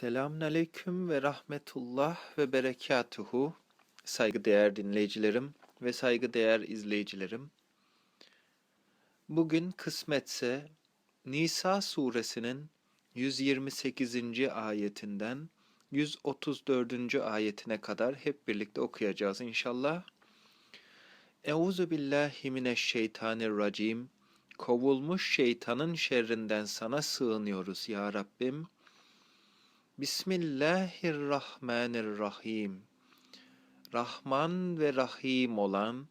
Selamun Aleyküm ve Rahmetullah ve Berekatuhu. Saygıdeğer dinleyicilerim ve saygıdeğer izleyicilerim. Bugün kısmetse Nisa suresinin 128. ayetinden 134. ayetine kadar hep birlikte okuyacağız inşallah. Euzu billahi mineşşeytanirracim. Kovulmuş şeytanın şerrinden sana sığınıyoruz ya Rabbim. Bismillahirrahmanirrahim. Rahman ve Rahim olan,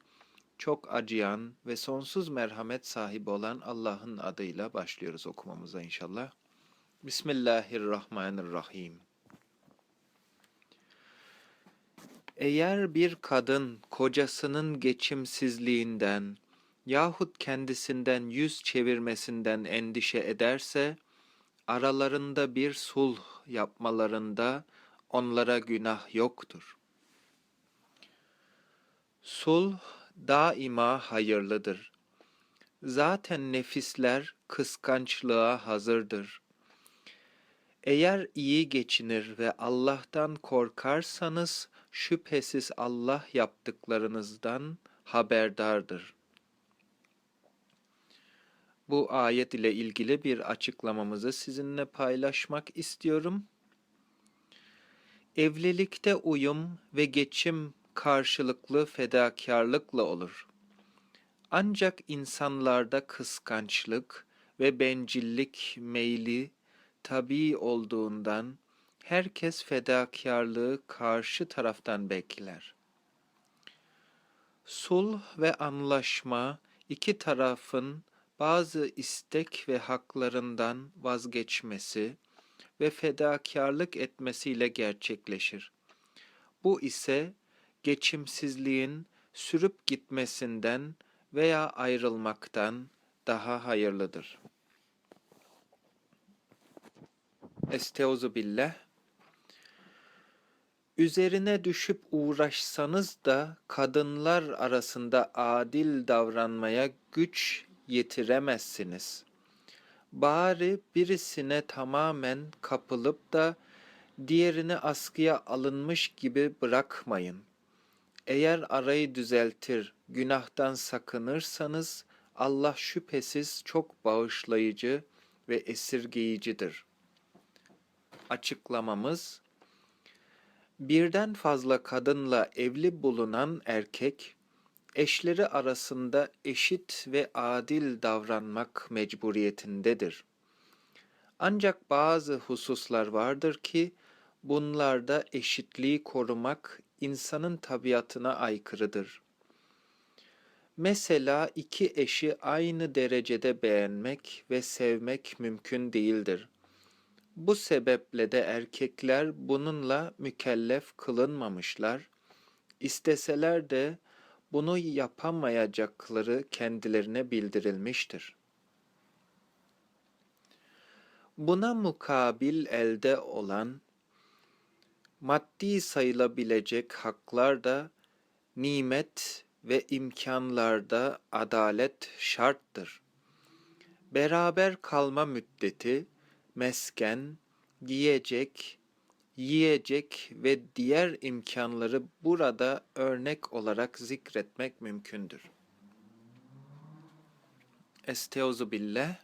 çok acıyan ve sonsuz merhamet sahibi olan Allah'ın adıyla başlıyoruz okumamıza inşallah. Bismillahirrahmanirrahim. Eğer bir kadın kocasının geçimsizliğinden yahut kendisinden yüz çevirmesinden endişe ederse, aralarında bir sulh yapmalarında onlara günah yoktur. Sulh daima hayırlıdır. Zaten nefisler kıskançlığa hazırdır. Eğer iyi geçinir ve Allah'tan korkarsanız şüphesiz Allah yaptıklarınızdan haberdardır. Bu ayet ile ilgili bir açıklamamızı sizinle paylaşmak istiyorum. Evlilikte uyum ve geçim karşılıklı fedakarlıkla olur. Ancak insanlarda kıskançlık ve bencillik meyli tabii olduğundan herkes fedakarlığı karşı taraftan bekler. Sulh ve anlaşma iki tarafın bazı istek ve haklarından vazgeçmesi ve fedakarlık etmesiyle gerçekleşir. Bu ise geçimsizliğin sürüp gitmesinden veya ayrılmaktan daha hayırlıdır. Esteuzu billah. Üzerine düşüp uğraşsanız da kadınlar arasında adil davranmaya güç yetiremezsiniz. Bari birisine tamamen kapılıp da diğerini askıya alınmış gibi bırakmayın. Eğer arayı düzeltir, günahtan sakınırsanız Allah şüphesiz çok bağışlayıcı ve esirgeyicidir. Açıklamamız Birden fazla kadınla evli bulunan erkek eşleri arasında eşit ve adil davranmak mecburiyetindedir. Ancak bazı hususlar vardır ki bunlarda eşitliği korumak insanın tabiatına aykırıdır. Mesela iki eşi aynı derecede beğenmek ve sevmek mümkün değildir. Bu sebeple de erkekler bununla mükellef kılınmamışlar. İsteseler de bunu yapamayacakları kendilerine bildirilmiştir. Buna mukabil elde olan maddi sayılabilecek haklar da nimet ve imkanlarda adalet şarttır. Beraber kalma müddeti, mesken, giyecek, yiyecek ve diğer imkanları burada örnek olarak zikretmek mümkündür. Esteuzu billah.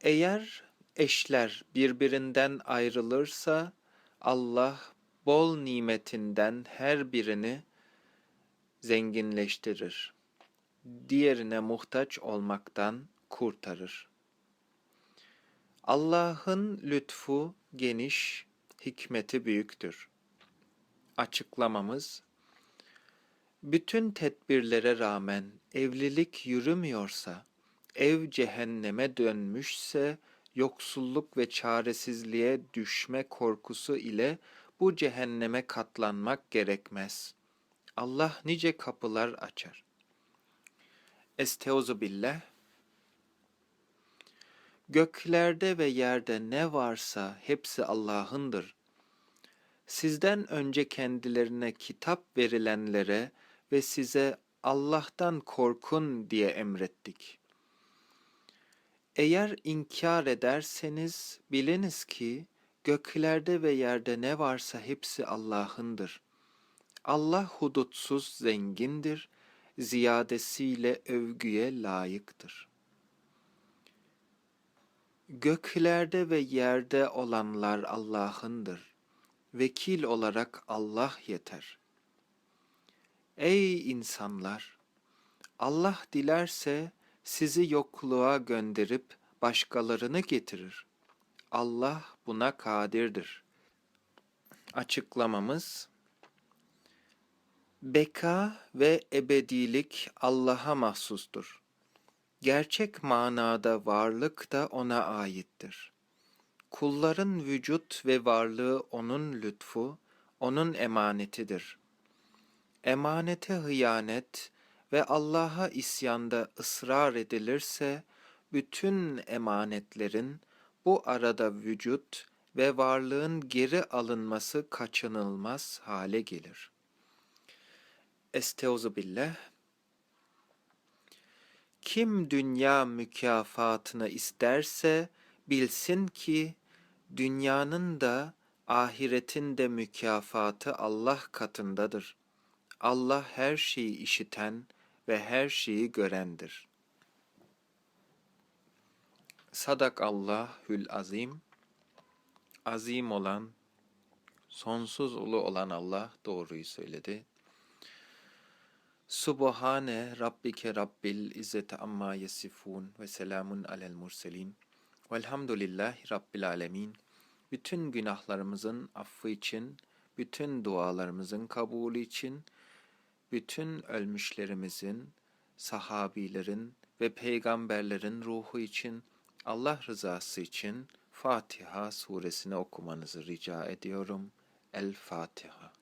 Eğer eşler birbirinden ayrılırsa Allah bol nimetinden her birini zenginleştirir. Diğerine muhtaç olmaktan kurtarır. Allah'ın lütfu geniş, hikmeti büyüktür. Açıklamamız bütün tedbirlere rağmen evlilik yürümüyorsa, ev cehenneme dönmüşse, yoksulluk ve çaresizliğe düşme korkusu ile bu cehenneme katlanmak gerekmez. Allah nice kapılar açar. Esteuzu billah Göklerde ve yerde ne varsa hepsi Allah'ındır. Sizden önce kendilerine kitap verilenlere ve size Allah'tan korkun diye emrettik. Eğer inkar ederseniz biliniz ki göklerde ve yerde ne varsa hepsi Allah'ındır. Allah hudutsuz zengindir, ziyadesiyle övgüye layıktır. Göklerde ve yerde olanlar Allah'ındır. Vekil olarak Allah yeter. Ey insanlar! Allah dilerse sizi yokluğa gönderip başkalarını getirir. Allah buna kadirdir. Açıklamamız Beka ve ebedilik Allah'a mahsustur. Gerçek manada varlık da ona aittir. Kulların vücut ve varlığı onun lütfu, onun emanetidir. Emanete hıyanet ve Allah'a isyanda ısrar edilirse, bütün emanetlerin bu arada vücut ve varlığın geri alınması kaçınılmaz hale gelir. Esteuzu billah. Kim dünya mükafatını isterse bilsin ki dünyanın da ahiretin de mükafatı Allah katındadır. Allah her şeyi işiten ve her şeyi görendir. Sadak Allahül Azim. Azim olan, sonsuz ulu olan Allah doğruyu söyledi. Subhane Rabbike Rabbil İzzeti Amma Yesifun ve Selamun Alel Murselin. Velhamdülillahi Rabbil Alemin. Bütün günahlarımızın affı için, bütün dualarımızın kabulü için, bütün ölmüşlerimizin, sahabilerin ve peygamberlerin ruhu için, Allah rızası için Fatiha suresini okumanızı rica ediyorum. El Fatiha.